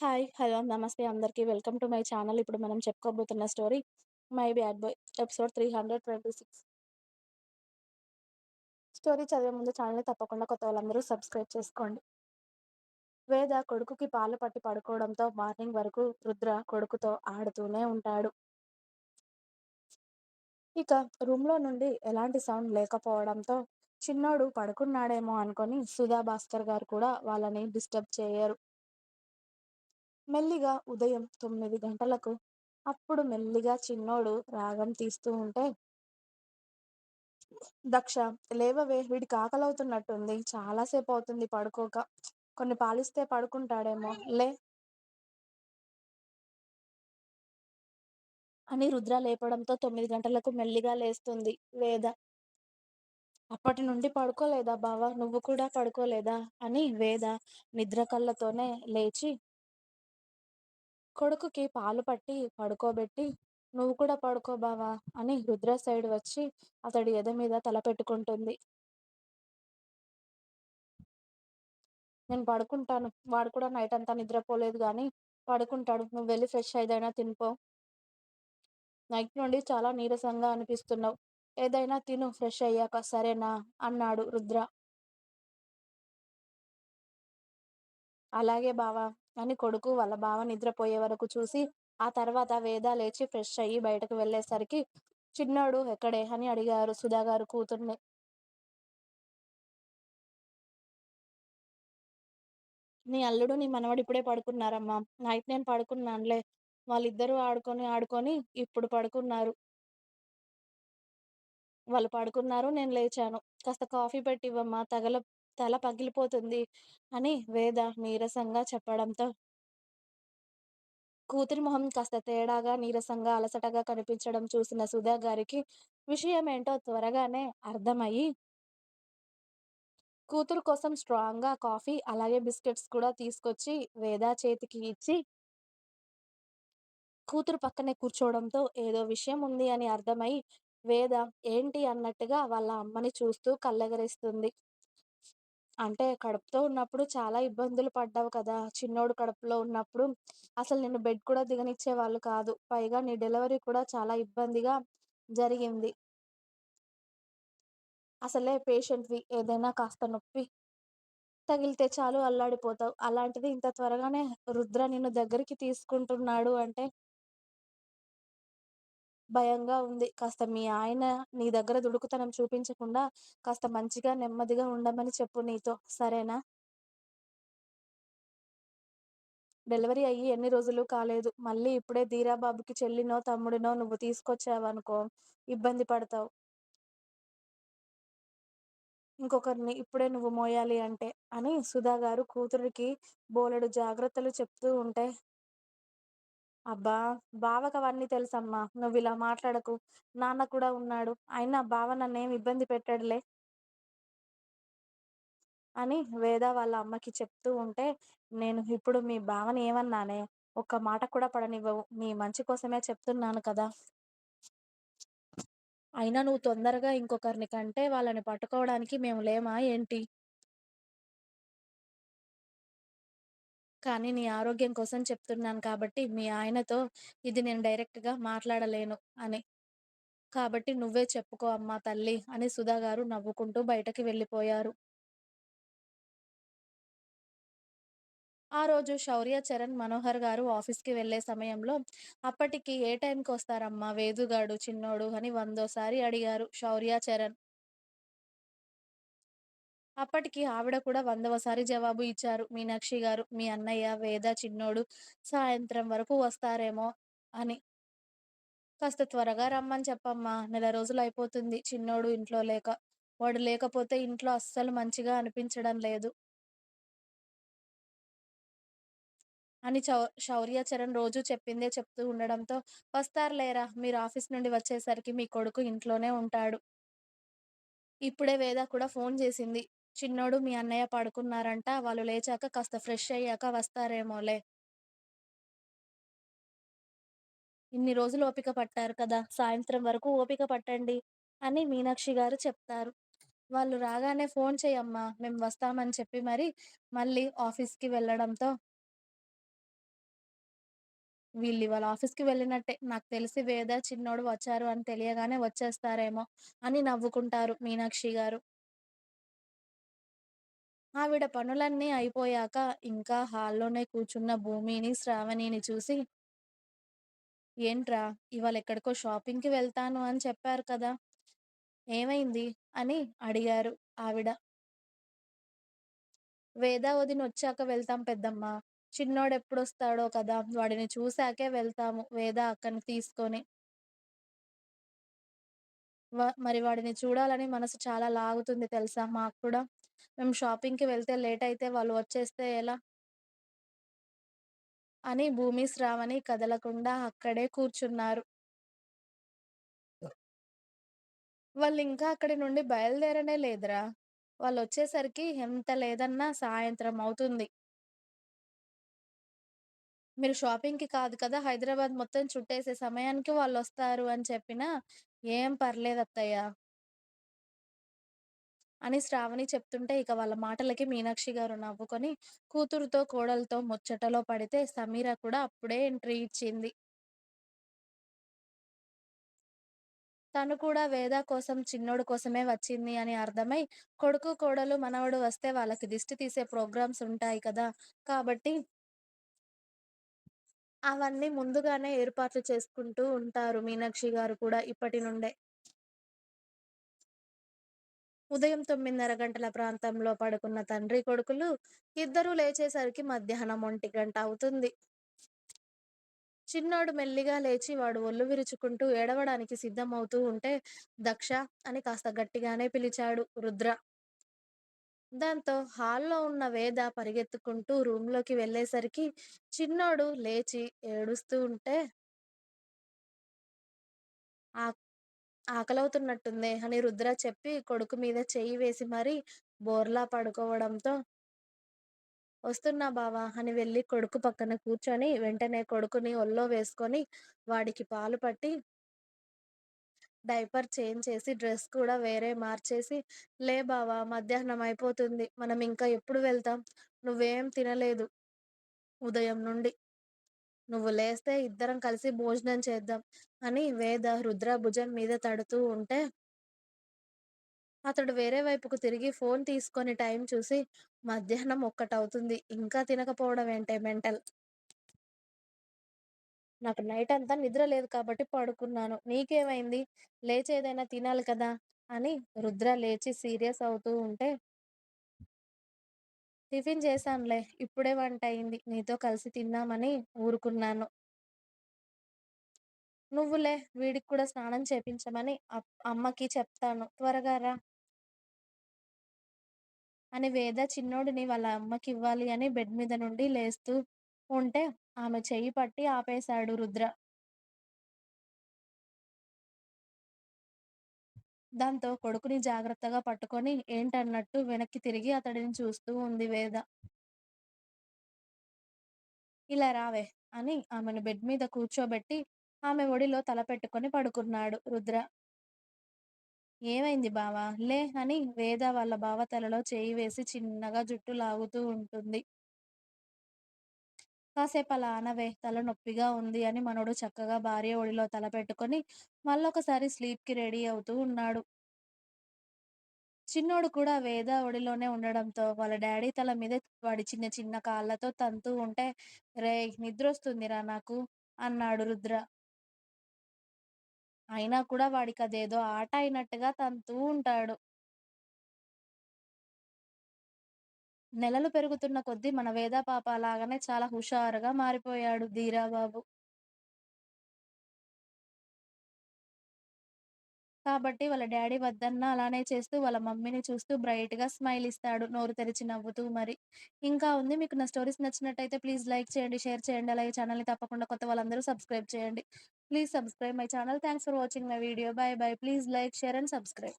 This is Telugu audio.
హాయ్. హలో. నమస్తే అందరికీ వెల్కమ్ టు మై ఛానల్. ఇప్పుడు మనం చెప్పుకోబోతున్న story 'my bad boy' episode 326. Story చదివే ముందు ఛానల్‌ని తప్పకుండా కొత్త వాళ్ళందరూ సబ్స్క్రైబ్ చేసుకోండి. వేద కొడుకుకి పాలు పట్టి పడుకోవడంతో మార్నింగ్ వరకు రుద్ర కొడుకుతో ఆడుతూనే ఉంటాడు. ఇక రూమ్‌లో నుండి ఎలాంటి సౌండ్ లేకపోవడంతో చిన్నోడు పడుకున్నాడేమో అనుకొని సుధా, భాస్కర్ గారు కూడా వాళ్ళని డిస్టర్బ్ చేయరు. మెల్లిగా ఉదయం తొమ్మిది గంటలకు అప్పుడు మెల్లిగా చిన్నోడు రాగం తీస్తూ ఉంటే దక్ష లేవవే వీడికి ఆకలవుతున్నట్టుంది చాలాసేపు అవుతుంది పడుకోక. కొన్ని పాలిస్తే పడుకుంటాడేమో. లే అని రుద్ర లేపడంతో తొమ్మిది గంటలకు మెల్లిగా లేస్తుంది. వేద అప్పటి నుండి పడుకోలేదా బావ? నువ్వు కూడా పడుకోలేదా అని వేద నిద్ర కళ్ళతోనే లేచి కొడుకుకి పాలు పట్టి పడుకోబెట్టి నువ్వు కూడా పడుకో బావా అని రుద్ర సైడ్ వచ్చి అతడి ఎద మీద తల పెట్టుకుంటుంది. నేను పడుకుంటాను. వాడు కూడా నైట్ అంతా నిద్రపోలేదు కానీ పడుకుంటాడు. నువ్వు వెళ్ళి ఫ్రెష్ ఏదైనా తినిపో. నైట్ నుండి చాలా నీరసంగా అనిపిస్తున్నావు. ఏదైనా తిను. ఫ్రెష్ అయ్యాక సరేనా అన్నాడు రుద్ర. అలాగే బావా అని కొడుకు వాళ్ళ బావ నిద్రపోయే వరకు చూసి ఆ తర్వాత వేద లేచి ఫ్రెష్ అయ్యి బయటకు వెళ్ళేసరికి చిన్నాడు ఎక్కడే? అని అడిగారు సుధాగారు కూతుర్ని. నీ అల్లుడు నీ మనవడు ఇప్పుడే పడుకున్నారమ్మా. నైట్ నేను పడుకున్నానులే. వాళ్ళిద్దరూ ఆడుకొని ఆడుకొని ఇప్పుడు పడుకున్నారు. వాళ్ళు పడుకున్నారు నేను లేచాను. కాస్త కాఫీ పెట్టి ఇవ్వమ్మా తగల తల పగిలిపోతుంది అని వేద నీరసంగా చెప్పడంతో కూతురి మొహం కాస్త తేడాగా నీరసంగా అలసటగా కనిపించడం చూసిన సుధా గారికి విషయం ఏంటో త్వరగానే అర్థమయ్యి కూతురు కోసం స్ట్రాంగ్గా కాఫీ అలాగే బిస్కెట్స్ కూడా తీసుకొచ్చి వేద చేతికి ఇచ్చి కూతురు పక్కనే కూర్చోవడంతో ఏదో విషయం ఉంది అని అర్థమై వేద ఏంటి అన్నట్టుగా వాళ్ళ అమ్మని చూస్తూ కళ్ళెగరేస్తుంది. అంటే కడుపుతో ఉన్నప్పుడు చాలా ఇబ్బందులు పడ్డావు కదా! చిన్నోడు కడుపులో ఉన్నప్పుడు అసలు నిన్ను బెడ్ కూడా దిగనిచ్చే వాళ్ళు కాదు. పైగా నీ డెలివరీ కూడా చాలా ఇబ్బందిగా జరిగింది. అసలే పేషెంట్వి ఏదైనా కాస్త నొప్పి తగిలితే చాలు అల్లాడిపోతావు. అలాంటిది ఇంత త్వరగానే రుద్ర నిన్ను దగ్గరికి తీసుకుంటున్నాడు అంటే భయంగా ఉంది. కాస్త మీ ఆయన నీ దగ్గర దుడుకుతనం చూపించకుండా కాస్త మంచిగా నెమ్మదిగా ఉండమని చెప్పు నీతో. సరేనా? డెలివరీ అయ్యి ఎన్ని రోజులు కాలేదు. మళ్ళీ ఇప్పుడే ధీరాబాబుకి చెల్లినో తమ్ముడినో నువ్వు తీసుకొచ్చావనుకో ఇబ్బంది పడతావు. ఇంకొకరిని ఇప్పుడే నువ్వు మోయాలి అంటే అని సుధా గారు కూతురికి బోలెడు జాగ్రత్తలు చెప్తూ ఉంటే అబ్బా! బావకు అవన్నీ తెలుసమ్మా. నువ్వు ఇలా మాట్లాడకు. నాన్న కూడా ఉన్నాడు. అయినా బావ నన్నేం ఇబ్బంది పెట్టాడులే. అని వేద వాళ్ళ అమ్మకి చెప్తూ ఉంటే నేను ఇప్పుడు మీ బావని ఏమన్నానే ఒక్క మాట కూడా పడనివ్వవు. నీ మంచి కోసమే చెప్తున్నాను కదా. అయినా నువ్వు తొందరగా ఇంకొకరిని కంటే వాళ్ళని పట్టుకోవడానికి మేము లేమా ఏంటి? కానీ నీ ఆరోగ్యం కోసం చెప్తున్నాను కాబట్టి మీ ఆయనతో ఇది నేను డైరెక్ట్గా మాట్లాడలేను అని. కాబట్టి నువ్వే చెప్పుకో అమ్మా తల్లి అని సుధా గారు నవ్వుకుంటూ బయటకి వెళ్ళిపోయారు. ఆ రోజు శౌర్య చరణ్ మనోహర్ గారు ఆఫీస్కి వెళ్ళే సమయంలో అప్పటికి ఏ టైంకి వస్తారమ్మా వేదుగాడు చిన్నోడు అని వందోసారి అడిగారు శౌర్య చరణ్. అప్పటికి ఆవిడ కూడా వందవసారి జవాబు ఇచ్చారు. మీనాక్షి గారు మీ అన్నయ్య వేద చిన్నోడు సాయంత్రం వరకు వస్తారేమో అని. కాస్త త్వరగా రమ్మని చెప్పమ్మా నెల రోజులు అయిపోతుంది. చిన్నోడు ఇంట్లో లేక వాడు లేకపోతే ఇంట్లో అస్సలు మంచిగా అనిపించడం లేదు అని చౌ శౌర్య చరణ్ రోజు చెప్పిందే చెప్తూ ఉండడంతో వస్తారులేరా మీరు ఆఫీస్ నుండి వచ్చేసరికి మీ కొడుకు ఇంట్లోనే ఉంటాడు. ఇప్పుడే వేద కూడా ఫోన్ చేసింది. చిన్నోడు మీ అన్నయ్య పడుకున్నారంట వాళ్ళు లేచాక కాస్త ఫ్రెష్ అయ్యాక వస్తారేమోలే ఇన్ని రోజులు ఓపిక పట్టారు కదా సాయంత్రం వరకు ఓపిక పట్టండి అని మీనాక్షి గారు చెప్తారు వాళ్ళు రాగానే ఫోన్ చేయమ్మా మేము వస్తామని చెప్పి మరి మళ్ళీ ఆఫీస్కి వెళ్ళడంతో వీళ్ళు వాళ్ళ ఆఫీస్‌కి వెళ్ళినట్టే. నాకు తెలిసి వేద, చిన్నోడు వచ్చారు అని తెలియగానే వచ్చేస్తారేమో అని నవ్వుకుంటారు మీనాక్షి గారు. ఆవిడ పనులన్నీ అయిపోయాక ఇంకా హాల్లోనే కూర్చున్న భూమిని, శ్రావణిని చూసి ఏంట్రా ఇవాళ ఎక్కడికో షాపింగ్‌కి వెళ్తాను అని చెప్పారు కదా! ఏమైంది? అని అడిగారు ఆవిడ. వేద, వచ్చాక వెళ్తాం పెద్దమ్మ చిన్నోడు ఎప్పుడొస్తాడో కదా! వాడిని చూసాకే వెళ్తాము వేద అక్కని తీసుకొని. మరి వాడిని చూడాలని మనసు చాలా లాగుతుంది తెలుసా మాకు కూడా. మేము షాపింగ్‌కి వెళ్తే లేటయితే వాళ్ళు వచ్చేస్తే ఎలా? అని భూమి, శ్రావణి కదలకుండా అక్కడే కూర్చున్నారు. వాళ్ళింకా అక్కడి నుండి బయలుదేరనే లేదురా! వాళ్ళొచ్చేసరికి ఎంత లేదన్నా సాయంత్రం అవుతుంది. మీరు షాపింగ్‌కి కాదు కదా! హైదరాబాద్ మొత్తం చుట్టేసే సమయానికి వాళ్ళొస్తారు అని చెప్పినా, "ఏం పర్లేదత్తయ్య" అని శ్రావణి చెప్తుంటే ఇక వాళ్ళ మాటలకి మీనాక్షి గారు నవ్వుకొని కూతురుతో, కోడలతో ముచ్చటలో పడితే సమీర కూడా అప్పుడే ఎంట్రీ ఇచ్చింది. తను కూడా వేద కోసం చిన్నోడు కోసమే వచ్చింది అని అర్థమై, కొడుకు, కోడలు, మనవడు వస్తే వాళ్ళకి దిష్టి తీసే ప్రోగ్రామ్స్ ఉంటాయి కదా! కాబట్టి అవన్నీ ముందుగానే ఏర్పాట్లు చేసుకుంటూ ఉంటారు మీనాక్షి గారు కూడా ఇప్పటి నుండే. ఉదయం 9:30 గంటల ప్రాంతంలో పడుకున్న తండ్రి, కొడుకులు ఇద్దరూ లేచేసరికి మధ్యాహ్నం ఒంటి గంట అవుతుంది. చిన్నోడు మెల్లిగా లేచి వాడు ఒళ్ళు విరుచుకుంటూ ఏడవడానికి సిద్ధమవుతూ ఉంటే, దక్ష అని కాస్త గట్టిగానే పిలిచాడు రుద్ర. దాంతో హాల్‌లో ఉన్న వేద పరిగెత్తుకుంటూ రూమ్‌లోకి వెళ్ళేసరికి చిన్నోడు లేచి ఏడుస్తూ ఉంటే ఆ ఆకలవుతున్నట్టుంది అని రుద్ర చెప్పి కొడుకు మీద చెయ్యి వేసి మరీ బోర్లా పడుకోవడంతో వస్తున్నా బావా అని వెళ్ళి కొడుకు పక్కన కూర్చొని వెంటనే కొడుకుని ఒళ్ళో వేసుకొని వాడికి పాలు పట్టి డైపర్ చేంజ్ చేసి డ్రెస్ కూడా వేరే మార్చేసి లే బావా మధ్యాహ్నం అయిపోతుంది. మనం ఇంకా ఎప్పుడు వెళ్తాం? నువ్వేం తినలేదు ఉదయం నుండి. నువ్వు లేస్తే ఇద్దరం కలిసి భోజనం చేద్దాం అని వేద రుద్ర భుజం మీద తడుతూ ఉంటే అతడు వేరే వైపుకు తిరిగి ఫోన్ తీసుకొని టైం చూసి మధ్యాహ్నం ఒక్కటవుతుంది ఇంకా తినకపోవడం ఏంటే మెంటల్? నాకు నైట్ అంతా నిద్ర లేదు కాబట్టి పడుకున్నాను. నీకేమైంది? లేచి ఏదైనా తినాలి కదా? అని రుద్ర లేచి సీరియస్ అవుతూ ఉంటే టిఫిన్ చేశానులే ఇప్పుడే వంట అయింది. నీతో కలిసి తిందామని ఊరుకున్నాను. నువ్వులే వీడికి కూడా స్నానం చేపించమని అప్- అమ్మకి చెప్తాను. త్వరగా రా. అని వేద చిన్నోడిని వాళ్ళ అమ్మకి ఇవ్వాలి అని బెడ్ మీద నుండి లేస్తూ ఉంటే ఆమె చెయ్యి పట్టి ఆపేశాడు రుద్ర. దాంతో కొడుకుని జాగ్రత్తగా పట్టుకొని ఏంటన్నట్టు వెనక్కి తిరిగి అతడిని చూస్తూ ఉంది వేద. ఇలా రావే అని ఆమెను బెడ్ మీద కూర్చోబెట్టి ఆమె ఒడిలో తల పెట్టుకొని పడుకున్నాడు రుద్ర. ఏమైంది బావా? లే అని వేద వాళ్ళ బావ తలలో చేయి వేసి చిన్నగా జుట్టు లాగుతూ ఉంటుంది. కాసేపు అలా అనవే తల నొప్పిగా ఉంది అని మనోడు చక్కగా భార్య ఒడిలో తల పెట్టుకొని మళ్ళొకసారి స్లీప్‌కి రెడీ అవుతూ ఉన్నాడు. చిన్నోడు కూడా వేద ఒడిలోనే ఉండడంతో వాళ్ళ డాడీ తల మీద వాడి చిన్న చిన్న కాళ్ళతో తంతూ ఉంటే, రేయ్! నిద్రొస్తుందిరా నాకు అన్నాడు రుద్ర. అయినా కూడా వాడికి అదేదో ఆట అయినట్టుగా తంతూ ఉంటాడు. నెలలు పెరుగుతున్న కొద్దీ మన వేద పాప లాగానే చాలా హుషారుగా మారిపోయాడు ధీరాబాబు. కాబట్టి వాళ్ళ డ్యాడీ వద్దన్నా అలానే చేస్తూ వాళ్ళ మమ్మీని చూస్తూ బ్రైట్‌గా స్మైల్ ఇస్తాడు. నోరు తెరిచి నవ్వుతూ మరి. ఇంకా ఉంది. మీకు నా స్టోరీస్ నచ్చినట్టయితే ప్లీజ్ లైక్ చేయండి, షేర్ చేయండి. అలాగే ఛానెల్‌ని తప్పకుండా కొత్త వాళ్ళందరూ సబ్స్క్రైబ్ చేయండి. Please subscribe my channel. Thanks for watching my video. Bye bye. Please like, share and subscribe.